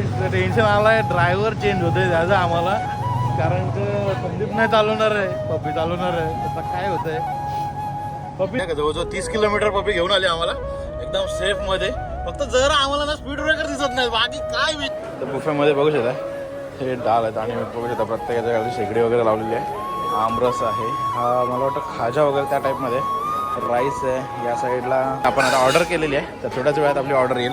Tension आलाय. Driver change होतोय त्याचं आम्हाला. कारण का संदीप नाही चालवणार आहे पप्पी चालवणार आहे. आता काय होतंय? पप्पी नाही का जवळजवळ तीस किलोमीटर पप्पी घेऊन आली आम्हाला. एकदम सेफमध्ये. फक्त जरा आम्हाला ना स्पीड ब्रेकर दिसत नाही. बाकी काय तर बुफेमध्ये बघू शकता. हे डाल आहेत आणि बघू शकता प्रत्येकाच्या खाली शेगडी वगैरे लावलेली आहे. आमरस आहे. हा मला वाटतं खाजा वगैरे त्या टाईपमध्ये राईस आहे. या साईडला आपण आता ऑर्डर केलेली आहे. तर थोड्याच वेळात आपली ऑर्डर येईल.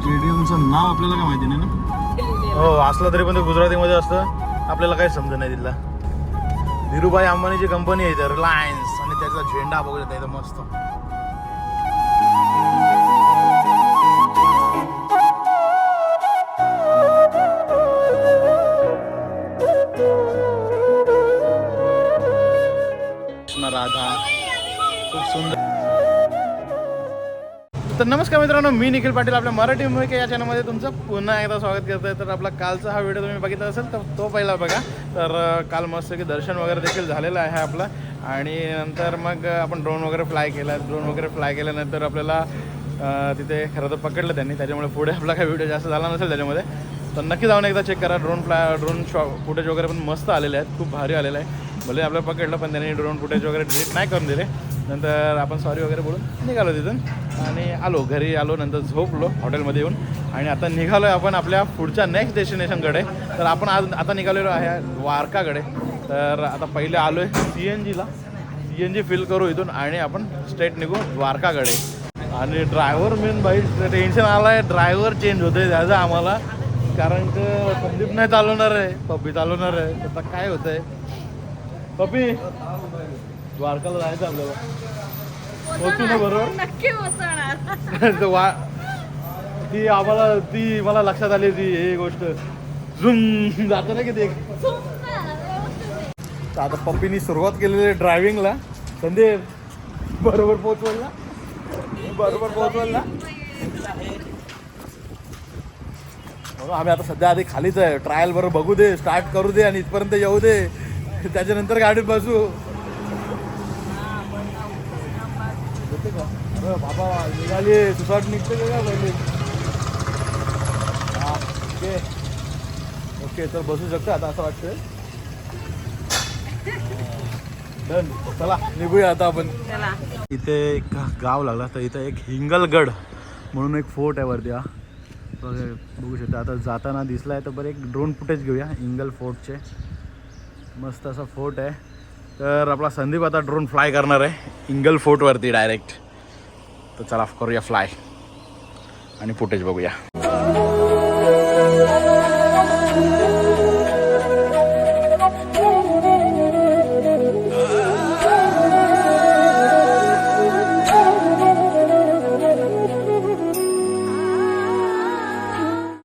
स्टेडियमचं नाव आपल्याला काय माहिती नाही ना? हो असलं तरी पण ते गुजरातीमध्ये असतं. आपल्याला काही समजत नाही तिथला. धीरूभाई अंबानीची कंपनी आहे इथं रिलायन्स आणि त्याचा झेंडा बघू शकता इथं मस्त. राधा खूप सुंदर. तर नमस्कार मित्रांनो मी निखिल पाटील आपल्या मराठी मुळे या चॅनलमध्ये तुमचं पुन्हा एकदा स्वागत करतो आहे तर आपला कालचा हा व्हिडिओ तुम्ही बघितला असेल तर तो पहिला बघा. तर काल मस्त की दर्शन वगैरे देखील झालेलं आहे आपलं. आणि नंतर मग आपण ड्रोन वगैरे फ्लाय केला. ड्रोन वगैरे फ्लाय केल्यानंतर आपल्याला तिथे खरं तर पकडलं त्यांनी. त्याच्यामुळे पुढे आपला काही व्हिडिओ जास्त झाला नसेल त्याच्यामध्ये. तर नक्की जाऊन एकदा चेक करा. Drone fly drone shot footage वगैरे पण मस्त आलेले आहेत. खूप भारी आलेलं आहे. भले आपल्याला पकडलं पण त्यांनी ड्रोन फुटेज वगैरे डिलीट नाही करून दिले. नंतर आपण सॉरी वगैरे बोलून निघालो तिथून. आणि आलो घरी आलो नंतर झोपलो हॉटेलमध्ये येऊन. आणि आता निघालो आहे आपण आपल्या पुढच्या नेक्स्ट डेस्टिनेशनकडे तर आपण आज आता निघालेलो आहे द्वारकाकडे. तर आता पहिले आलो आहे सी एन जीला सी एन जी फिल करू इथून आणि आपण स्ट्रेट निघू द्वारकाकडे. आणि ड्रायव्हर मेन बाई टेन्शन आलं आहे ड्रायव्हर चेंज होतोय त्याचं आम्हाला. कारण की संदीप नाही चालवणार आहे पप्पी चालवणार आहे. आता काय होतंय? पप्पी? द्वारकाला जायचं आपल्याला. बरोबर? वा ती आम्हाला ती मला लक्षात आली ती ही गोष्ट. झुम जातं ना किती आता पप्पीनी सुरुवात केलेली आहे ड्रायव्हिंगला संदीप बरोबर पोहोचवल ना? बरोबर पोहोचवल ना? आम्ही आता सध्या आधी खालीच आहे. ट्रायल बरोबर बघू दे स्टार्ट करू दे आणि इथपर्यंत येऊ दे. त्याच्यानंतर गाडीत बसू येते का? अरे बाबा निघाली. सुसाट निघते का पहिले? हा ओके ओके तर बसू शकतो आता असं वाटतंय. डन. चला निघूया आता आपण. इथे एक गाव लागला तर इथं एक हिंगलगड म्हणून एक फोर्ट आहे वरती हा. बघा बघू शकता. आता जाताना दिसला आहे तर बरं एक ड्रोन फुटेज घेऊया हिंगल फोर्टचे. मस्त असा फोर्ट आहे. तर आपला संदीप आता ड्रोन फ्लाय करणार आहे हिंगल फोर्टवरती डायरेक्ट तर चला करूया फ्लाय आणि फुटेज बघूया.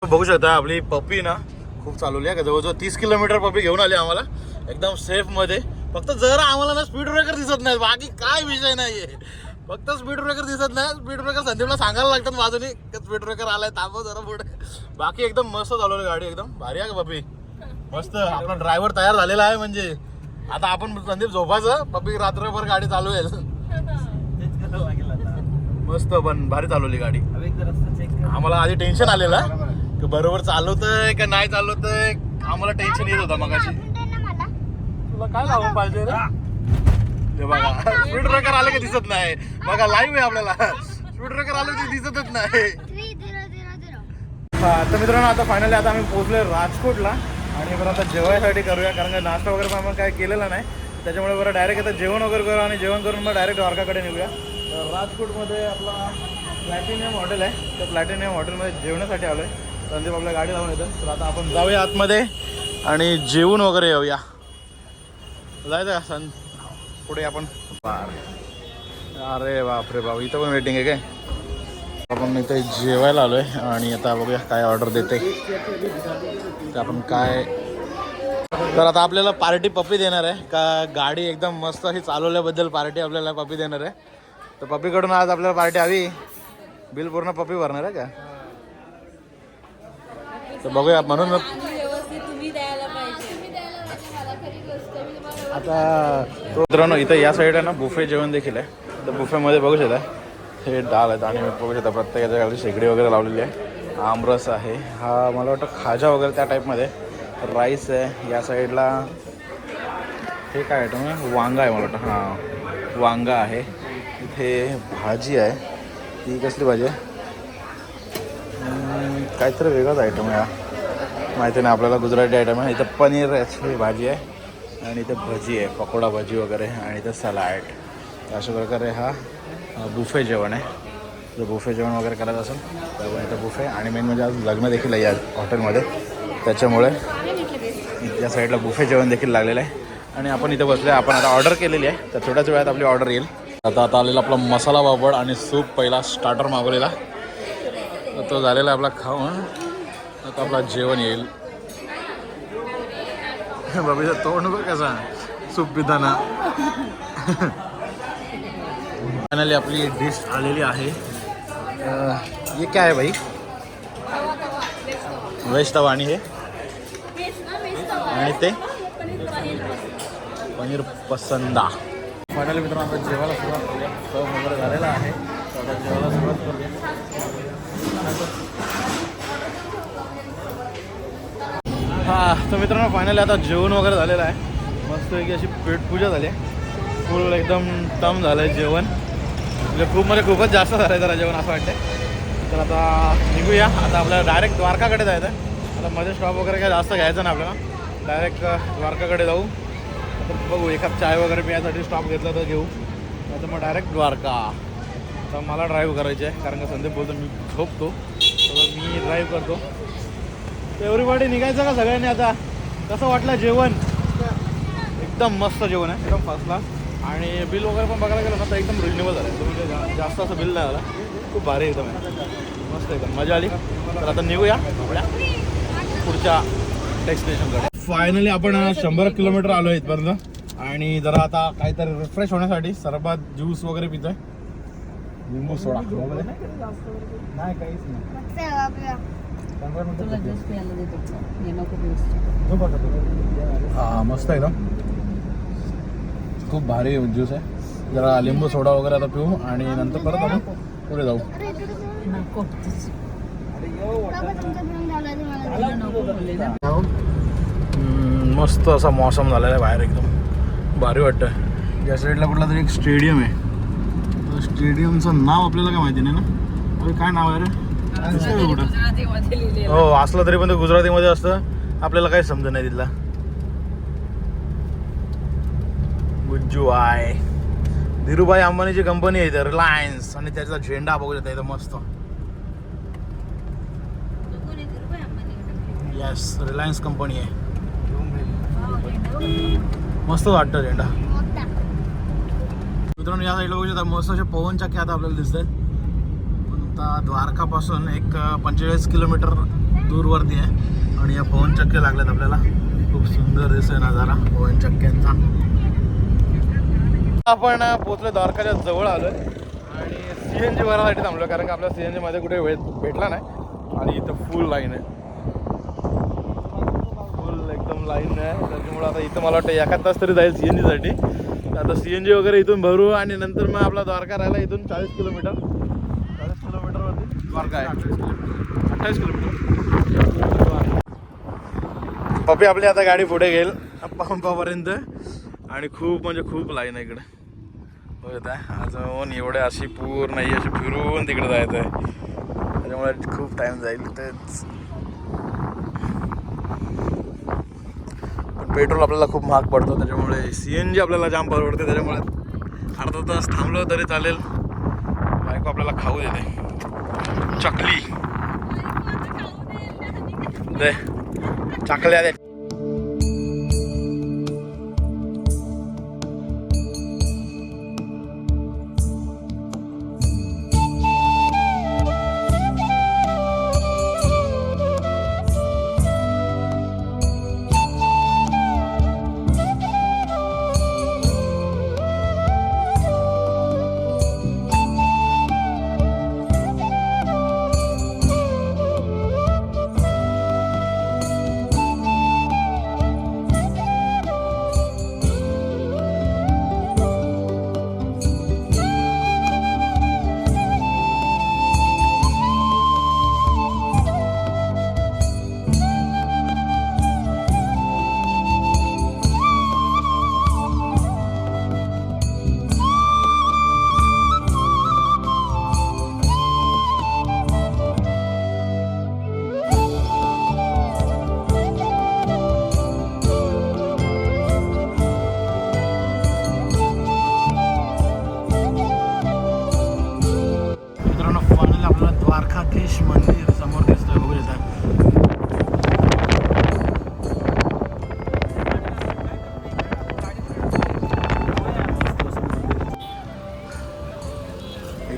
बघू शकता आपली पप्पी ना खूप चालवली आहे. का जवळजवळ तीस किलोमीटर पप्पी घेऊन आली आम्हाला. एकदम सेफमध्ये. फक्त जरा आम्हाला ना स्पीड ब्रेकर दिसत नाही बाकी काय विषय नाहीये. फक्त स्पीड ब्रेकर दिसत नाही. स्पीड ब्रेकर संदीपला सांगायला लागतात बाजूनी. स्पीड ब्रेकर आलाय थांबव जरा पुढे. बाकी एकदम मस्त चालवलं गाडी एकदम भारी आहे का पपी मस्त. आपला ड्रायव्हर तयार झालेला आहे म्हणजे. आता आपण संदीप झोपायचं पप्पी रात्रभर गाडी चालू आहे. मस्त पण भारी चालवली गाडी. आम्हाला आधी टेन्शन आलेलं. की बरोबर चालवतंय का नाही चालवतंय? आम्हाला टेन्शन येत होता मगाशी. तुला काय लावून पाहिजे रे? हे बघा स्पीड ब्रेकर आले की दिसत नाही? बघा लाईव्ह आहे आपल्याला. स्पीड ब्रेकर आले की दिसतच नाही. तर मित्रांनो आता फायनली आता आम्ही पोहोचलोय राजकोटला. आणि बरं आता जेवायसाठी करूया कारण का नाश्ता वगैरे पण काय केलेला नाही. त्याच्यामुळे बरं डायरेक्ट आता जेवण वगैरे करू आणि जेवण करून मग डायरेक्ट द्वारकाकडे निघूया. तर राजकोटमध्ये आपला प्लॅटिनियम हॉटेल आहे. त्या प्लॅटिनियम हॉटेलमध्ये जेवणासाठी आलो आहे संदीप आपल्या गाडी लावून येतं तर आता आपण जाऊया आतमध्ये आणि जेवून वगैरे येऊया. जायचं का सं पुढे आपण अरे बापरे बाप इथं पण वेटिंग आहे काय? आपण इथे जेवायला आलोय आणि आता बघूया काय ऑर्डर देते. ते आपण काय तर आता आपल्याला पार्टी पप्पी देणार आहे. का गाडी एकदम मस्त अशी चालवल्याबद्दल पार्टी आपल्याला पप्पी देणार आहे. तर पप्पीकडून आज आपल्याला पार्टी हवी. बिल पूर्ण पप्पी भरणार आहे का? तर बघूया म्हणून आता मित्रांनो इथं या साईडला ना बुफे जेवण देखील आहे. तर बुफेमध्ये बघू शकता हे डाल आहेत आणि बघू शकता प्रत्येकाच्या खाली शेगडी वगैरे लावलेली आहे. आमरस आहे. हा मला वाटतं खाजा वगैरे त्या टाईपमध्ये राईस आहे. या साईडला हे काय आयटम आहे वांगा आहे मला वाटतं. हां. वांगा आहे. इथे भाजी आहे. ती कसली भाजी आहे? काहीतरी वेगळाच आयटम आहे. माहिती नाही आपल्याला गुजराती आयटम आहे. इथं पनीर याची भाजी आहे. आणि इथं भजी आहे पकोडा भजी वगैरे आणि इथं सलाड. अशा प्रकारे हा बुफे जेवण आहे. जर बुफे जेवण वगैरे करायचं असेल तर आपण इथं बुफे आणि मेन म्हणजे आज लग्न देखील आहे या हॉटेलमध्ये त्याच्यामुळे या साईडला बुफे जेवण देखील लागलेलं आहे. आणि आपण इथं बसले आपण आता ऑर्डर केलेली आहे. तर थोड्याच वेळात आपली ऑर्डर येईल. आता आता आलेला आपला मसाला पापड आणि सूप पहिला स्टार्टर मागवलेला. तर तो झालेला आपला खाऊन. आता आपला जेवण येईल. बाबीचं तोंड बघ कसा सूप पिताना फायनली आपली डिश आलेली आहे. अं, ये काय आहे भाई व्हेज तवा आणि हे? आणि ते? पनीर पसंदा. फायनली मित्रांनो आता जेवायला सुरुवात करूया. सर्व वगैरे झालेला आहे. आता जेवायला सुरुवात करूया. हां तर मित्रांनो फायनली आता जेवण वगैरे झालेलं आहे. मस्तपैकी अशी पेटपूजा झाली. फुल एकदम टम झालं आहे जेवण. म्हणजे खूप म्हणजे खूपच जास्त झालं आहे जरा जेवण असं वाटतं तर आता निघूया. आता आपल्याला डायरेक्ट द्वारकाकडे जायचं आहे आता मध्ये स्टॉप वगैरे काय जास्त घ्यायचं ना आपल्याला. डायरेक्ट द्वारकाकडे जाऊ. तर बघू एखाद चाय वगैरे पिण्यासाठी स्टॉप घेतला तर घेऊ. नाही मग डायरेक्ट द्वारका. तर मला ड्राईव्ह करायची आहे. कारण का संदीप बोलतो मी झोपतो. तर मी ड्राईव्ह करतो. एव्हरीबॉडी निघायचं का सगळ्यांनी आता? कसं वाटलं जेवण? एकदम मस्त जेवण आहे. एकदम फर्स्ट क्लास आणि बिल वगैरे पण बघायला गेलं ना तर एकदम रिजनेबल झालं. आहे जा- जास्त असं बिल नाही आलं. खूप भारी एकदम आहे. मस्त एकदम. मजा आली. तर आता निघूया आपल्या पुढच्या डेस्टिनेशनकडे फायनली आपण शंभर किलोमीटर आलो आहे इथपर्यंत. आणि जरा आता काहीतरी रिफ्रेश होण्यासाठी सरबत ज्यूस वगैरे पितोय. लिंबू सोडा. नाही काहीच नाही. तुला ज्यूस प्यायला देतो. हे. हा मस्त एकदम खूप भारी ज्यूस आहे. जरा लिंबू सोडा वगैरे आता पिऊ आणि नंतर परत आपण पुढे जाऊ. ना मस्त असा मौसम झालेला आहे बाहेर एकदम. भारी वाटतं या साईडला कुठला तरी एक स्टेडियम आहे. तर स्टेडियमचं नाव आपल्याला काय माहिती नाही ना? काय नाव आहे रे? गुजरातीमध्ये लिहिलेलं. हो असलं तरी पण ते गुजरातीमध्ये असतं. आपल्याला काही समजत नाही तिथला. गुज्जू आहे धीरूभाई अंबानीची कंपनी आहे इथं रिलायन्स आणि त्याचा झेंडा बघू येतो इथं मस्त. येस रिलायन्स कंपनी आहे. मस्त वाटतं झेंडा. मित्रांनो या साईडला बघू शकता मस्त असे पवन चक्के आता आपल्याला दिसत आहेत आता द्वारकापासून एक पंचेचाळीस किलोमीटर दूरवरती आहे. आणि या पवन चक्के लागल्यात आपल्याला. खूप सुंदर दिसतोय नजारा पवन चक्क्यांचा. आपण पोचलो द्वारकाच्या जवळ आलो आणि सी एन जी भरासाठी थांबलो कारण की आपल्या सी एन जी मध्ये कुठे वेळ भेटला नाही. आणि इथं फुल लाईन आहे. फुल एकदम लाईन आहे. त्याच्यामुळे आता इथं मला वाटतं एखाद तास तरी जाईल सी एन जीसाठी आता सी एन जी वगैरे इथून भरू आणि नंतर मग आपला द्वारका राहिला इथून चाळीस किलोमीटर. द्वारका आहे. अठ्ठावीस किलोमीटर. पप्पी आपली आता गाडी पुढे घेईल. पंपापर्यंत. आणि खूप म्हणजे खूप लाईन आहे इकडे. बघत आहे. अजून एवढे अशी पूर्ण ही अशी फिरून तिकडे जायचं आहे त्याच्यामुळे खूप टाईम जाईल तेच. पण पेट्रोल आपल्याला खूप महाग पडतो त्याच्यामुळे सी एन जी आपल्याला जाम परवडते त्याच्यामुळे अर्धा तास थांबलो तरी चालेल. बायको आपल्याला खाऊ देते. चकली. दे. चकल्या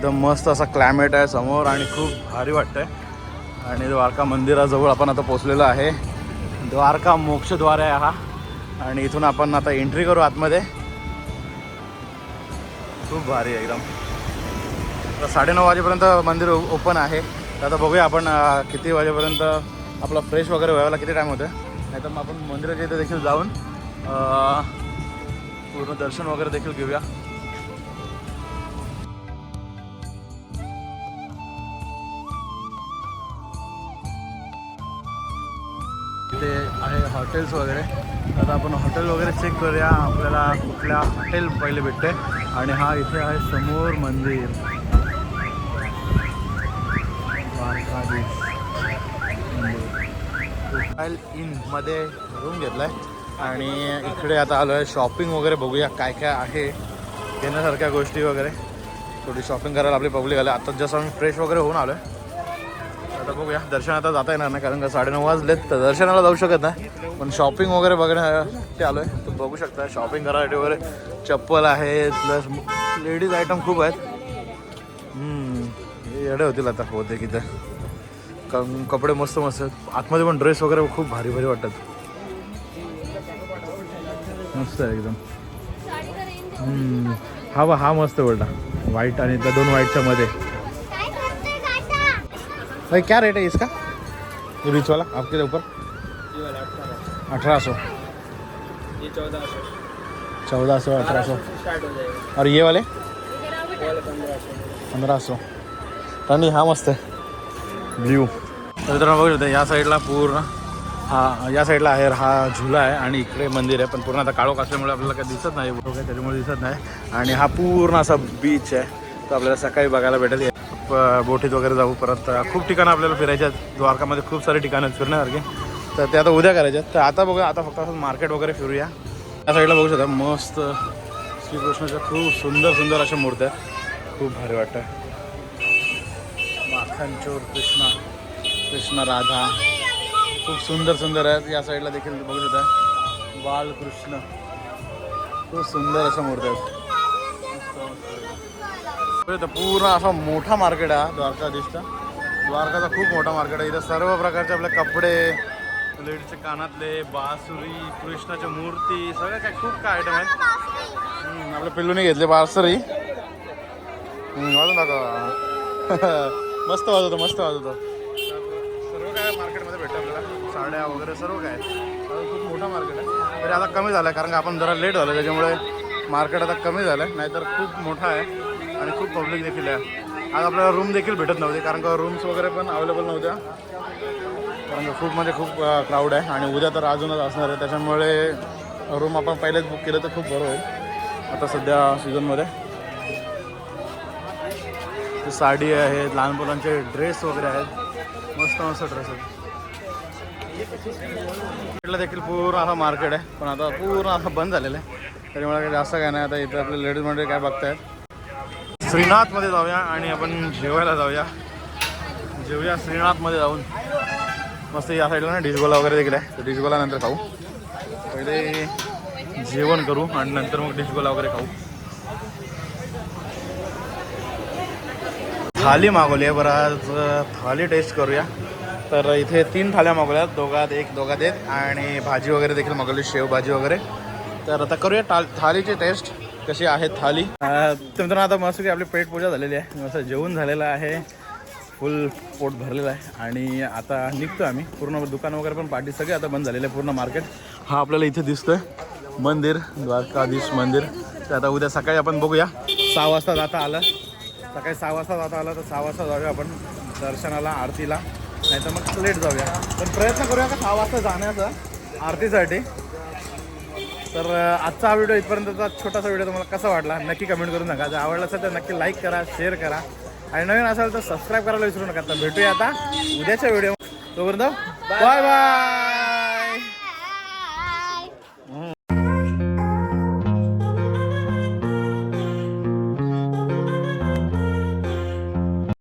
एकदम मस्त असा क्लायमेट आहे समोर आणि खूप भारी वाटतंय. आणि द्वारका मंदिराजवळ आपण आता पोचलेलो आहे. द्वारका मोक्षद्वार आहे हा. आणि इथून आपण आता एंट्री करू आतमध्ये. खूप भारी आहे एकदम. आता साडेनऊ वाजेपर्यंत मंदिर ओपन आहे. तर आता बघूया आपण किती वाजेपर्यंत आपला फ्रेश वगैरे व्हायला किती टाईम होतं नाही तर मग आपण मंदिराच्या इथे देखील जाऊन पूर्ण दर्शन वगैरे देखील घेऊया. ते आहे हॉटेल्स वगैरे. आता आपण हॉटेल वगैरे चेक करूया आपल्याला कुठल्या हॉटेल पहिले भेटते. आणि हा इथे आहे समोर मंदिर. हॉटेल इनमध्ये रूम घेतला आहे आणि इकडे आता आलो आहे शॉपिंग वगैरे बघूया काय काय आहे. घेण्यासारख्या गोष्टी वगैरे. थोडी शॉपिंग करायला आपली पब्लिक आले. आता जसं आम्ही फ्रेश वगैरे होऊन आलो आहे आता बघूया. दर्शन आता जाता येणार नाही कारण का साडेनऊ वाजलेत. तर दर्शनाला जाऊ शकत नाही. पण शॉपिंग वगैरे बघण्यासाठी आलो आहे तर बघू शकता शॉपिंग करायसाठी वगैरे चप्पल आहेत प्लस लेडीज आयटम खूप आहेत. येडे होतील आता होते की ते क- कपडे मस्त मस्त आहेत. आतमध्ये पण ड्रेस वगैरे खूप भारी भारी वाटतात. मस्त आहे एकदम. हा बा हा मस्त बोलला व्हाईट आणि त्या दोन व्हाईटच्या मध्ये. भाई क्या रेट है इसका? ये बीच वाला आपके ऊपर? अठारह सौ। ये चौदह सौ। अठारह सौ। हो और ये वाले? पंधरा सौ। राणी हा मस्त आहे ब्ल्यू तर मित्रांनो बघू शकता या साईडला पूर्ण हा या साईडला आहे हा झुला आहे आणि इकडे मंदिर आहे पण पूर्ण आता काळोख असल्यामुळे आपल्याला काही दिसत नाही त्याच्यामुळे दिसत नाही. आणि हा पूर्ण असा बीच आहे तो आपल्याला सकाळी बघायला भेटेल. बोटीत वगैरे जाऊ. परत खूप ठिकाणं आपल्याला फिरायचे आहेत. द्वारकामध्ये खूप सारे ठिकाणं आहेत फिरण्यासारखे तर ते आता उद्या करायचे आहेत. तर आता बघूया आता फक्त असं मार्केट वगैरे फिरूया. या साईडला बघू शकता मस्त श्रीकृष्णाच्या खूप सुंदर सुंदर अशा मूर्त्या आहेत. खूप भारी वाटतं माखन चोर कृष्णा कृष्ण राधा. खूप सुंदर सुंदर आहेत. या साईडला देखील बघू शकता. बालकृष्ण. खूप सुंदर अशा मूर्त्या आहेत. पूर्ण असा मोठा मार्केट आहे द्वारकाधीशचा. द्वारकाचा खूप मोठा मार्केट आहे. इथं सर्व प्रकारचे आपले कपडे लेडीजचे कानातले बासुरी कृष्णाच्या मूर्ती सगळ्या काय खूप काय आयटम आहेत. आपल्या पिल्लूने घेतले बासुरी. वाजू वाजून मस्त वाजवतो मस्त वाजवतो. सर्व काय मार्केटमध्ये भेटतं आपल्याला. साड्या वगैरे सर्व काय खूप मोठा मार्केट आहे. तरी आता कमी झालं आहे कारण का आपण जरा लेट झालं त्याच्यामुळे मार्केट आता कमी झालं आहे नाहीतर खूप मोठा आहे. आणि खूप पब्लिक देखील आहे. आज आपल्याला रूम देखील भेटत नव्हते कारण का रूम्स वगैरे पण अवेलेबल नव्हत्या. कारण खूप म्हणजे खूप क्राऊड आहे आणि उद्या तर अजूनच असणार आहे. त्याच्यामुळे रूम आपण पहिलेच बुक केलं तर खूप बरं होईल. आता सध्या सीझनमध्ये साडी आहेत लहान मुलांचे ड्रेस वगैरे आहेत. मस्त मस्त ड्रेस आहेत. इकडलं देखील पूर्ण असा मार्केट आहे. पण आता पूर्ण असं बंद झालेला आहे. त्याच्यामुळे काही जास्त काय नाही. आता इथं आपले लेडीज मंडळी काय बघतायत. श्रीनाथमध्ये जाऊया आणि आपण जेवायला जाऊया. जेवूया श्रीनाथमध्ये जाऊन. मस्त या साईडला ना डिशगोला वगैरे देखील आहे. तर डिशगोला नंतर खाऊ. पहिले जेवण करू आणि नंतर मग डिशगोला वगैरे खाऊ. थाली मागवली आहे बरं आज थाली टेस्ट करूया. तर इथे तीन थाल्या मागवल्यात दोघात एक दोघात एक. आणि भाजी वगैरे देखील मागवली शेव भाजी वगैरे. तर आता करूया टाल थालीची टेस्ट कशी आहे थाली? अं, तर मित्रांनो आता मस्त की आपली पेट पूजा झालेली आहे. मस्त जेवण झालेलं आहे. फुल पोट भरलेलं आहे. आणि आता निघतो आम्ही. पूर्ण दुकान वगैरे पण पार्टी सगळे आता बंद झालेले आहे. पूर्ण मार्केट. हा आपल्याला इथे दिसतोय. मंदिर द्वारकाधीश मंदिर. तर आता उद्या सकाळी आपण बघूया. सहा वाजता जाता आलं. सकाळी सहा वाजता जाता आलं तर सहा वाजता जाऊया आपण दर्शनाला आरतीला. नाही तर मग लेट जाऊया. पण प्रयत्न करूया का सहा वाजता जाण्याचा आरतीसाठी? तर आजचा हा व्हिडिओ इथपर्यंतचा छोटासा व्हिडिओ तुम्हाला कसा वाटला नक्की कमेंट करून नका. जर आवडला असेल तर नक्की लाईक करा शेअर करा. आणि नवीन असाल तर सबस्क्राईब करायला विसरू नका. तर भेटूया आता उद्याच्या व्हिडिओ तोपर्यंत बाय बाय